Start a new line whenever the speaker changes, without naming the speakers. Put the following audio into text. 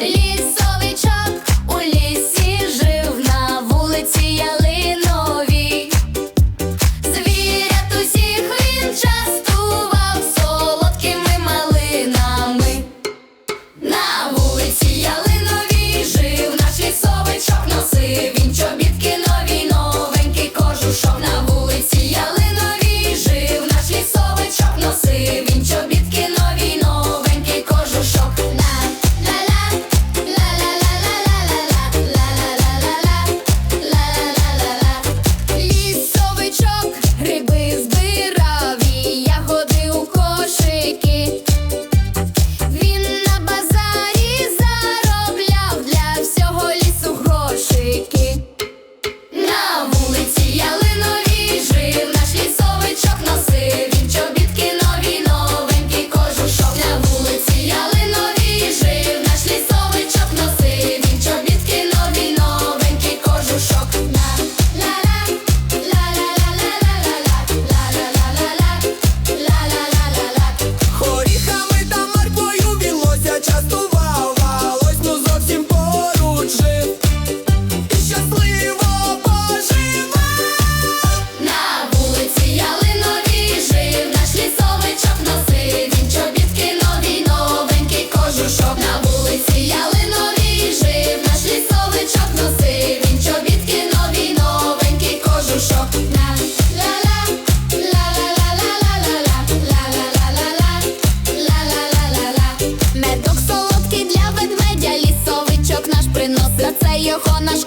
лісу make it сушок. Медок солодкий для ведмедя, лісовичок наш приносить, це його наш